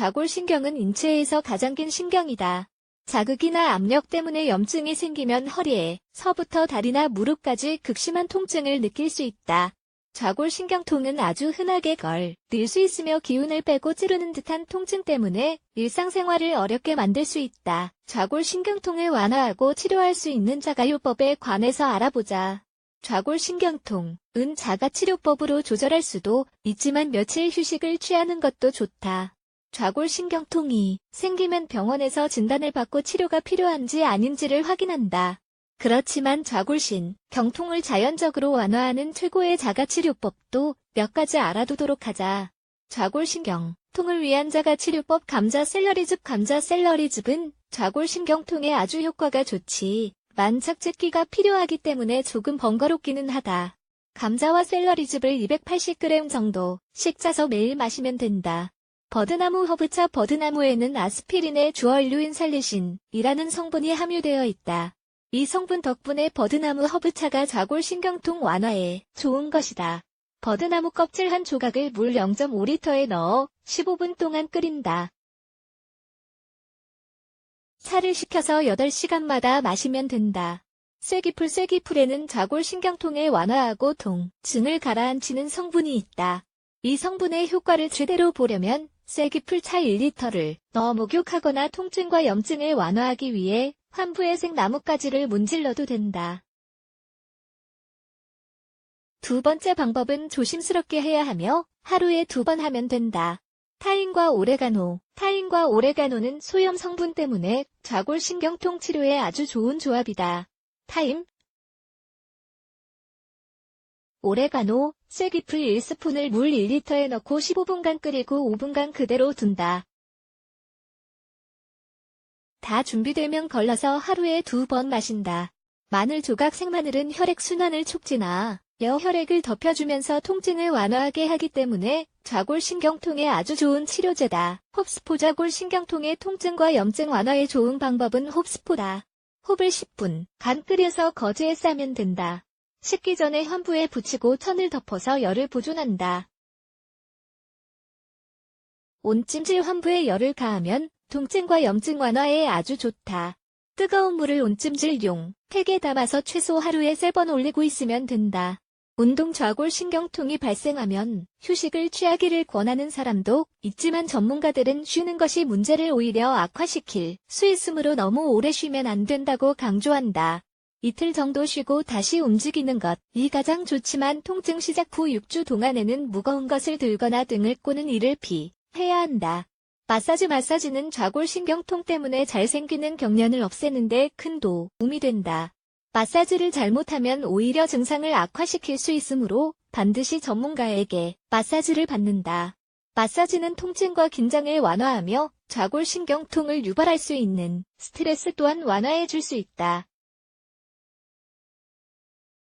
좌골신경은 인체에서 가장 긴 신경이다. 자극이나 압력 때문에 염증이 생기면 허리에, 서부터 다리나 무릎까지 극심한 통증을 느낄 수 있다. 좌골신경통은 아주 흔하게 걸, 늘 수 있으며 기운을 빼고 찌르는 듯한 통증 때문에 일상생활을 어렵게 만들 수 있다. 좌골신경통을 완화하고 치료할 수 있는 자가요법에 관해서 알아보자. 좌골신경통 은 자가치료법으로 조절할 수도 있지만 며칠 휴식을 취하는 것도 좋다. 좌골신경통이 생기면 병원에서 진단을 받고 치료가 필요한지 아닌지를 확인한다. 그렇지만 좌골신, 경통을 자연적으로 완화하는 최고의 자가치료법도 몇 가지 알아두도록 하자. 좌골신경, 통을 위한 자가치료법 감자 샐러리즙 감자 샐러리즙은 좌골신경통에 아주 효과가 좋지. 만착제기가 필요하기 때문에 조금 번거롭기는 하다. 감자와 샐러리즙을 280g 정도씩 짜서 매일 마시면 된다. 버드나무 허브차 버드나무에는 아스피린의 주원류인 살리신이라는 성분이 함유되어 있다. 이 성분 덕분에 버드나무 허브차가 좌골신경통 완화에 좋은 것이다. 버드나무 껍질 한 조각을 물 0.5리터에 넣어 15분 동안 끓인다. 차를 식혀서 8시간마다 마시면 된다. 쐐기풀 쐐기풀에는 좌골신경통을 완화하고 통 증을 가라앉히는 성분이 있다. 이 성분의 효과를 제대로 보려면 쐐기풀 차 1리터를 넣어 목욕하거나 통증과 염증을 완화하기 위해 환부의 생나뭇가지를 문질러도 된다. 두 번째 방법은 조심스럽게 해야 하며 하루에 두 번 하면 된다. 타인과 오레가노 타인과 오레가노는 소염 성분 때문에 좌골신경통 치료에 아주 좋은 조합이다. 타임 오레가노, 쐐기풀 1스푼을 물 1리터에 넣고 15분간 끓이고 5분간 그대로 둔다. 다 준비되면 걸러서 하루에 두 번 마신다. 마늘 조각 생마늘은 혈액순환을 촉진하, 여 혈액을 덮여주면서 통증을 완화하게 하기 때문에 좌골신경통에 아주 좋은 치료제다. 홉스포 좌골신경통의 통증과 염증 완화에 좋은 방법은 홉스포다. 홉을 10분 간 끓여서 거즈에 싸면 된다. 식기 전에 환부에 붙이고 천을 덮어서 열을 보존한다. 온찜질 환부에 열을 가하면 통증과 염증 완화에 아주 좋다. 뜨거운 물을 온찜질용 팩에 담아서 최소 하루에 3번 올리고 있으면 된다. 운동 좌골 신경통이 발생하면 휴식을 취하기를 권하는 사람도 있지만 전문가들은 쉬는 것이 문제를 오히려 악화시킬 수 있으므로 너무 오래 쉬면 안 된다고 강조한다. 이틀 정도 쉬고 다시 움직이는 것 이 가장 좋지만 통증 시작 후 6주 동안에는 무거운 것을 들거나 등을 꼬는 일을 피해야 한다. 마사지 마사지는 좌골신경통 때문에 잘 생기는 경련을 없애는데 큰 도움이 된다. 마사지를 잘못하면 오히려 증상을 악화시킬 수 있으므로 반드시 전문가에게 마사지를 받는다. 마사지는 통증과 긴장을 완화하며 좌골신경통을 유발할 수 있는 스트레스 또한 완화해 줄 수 있다.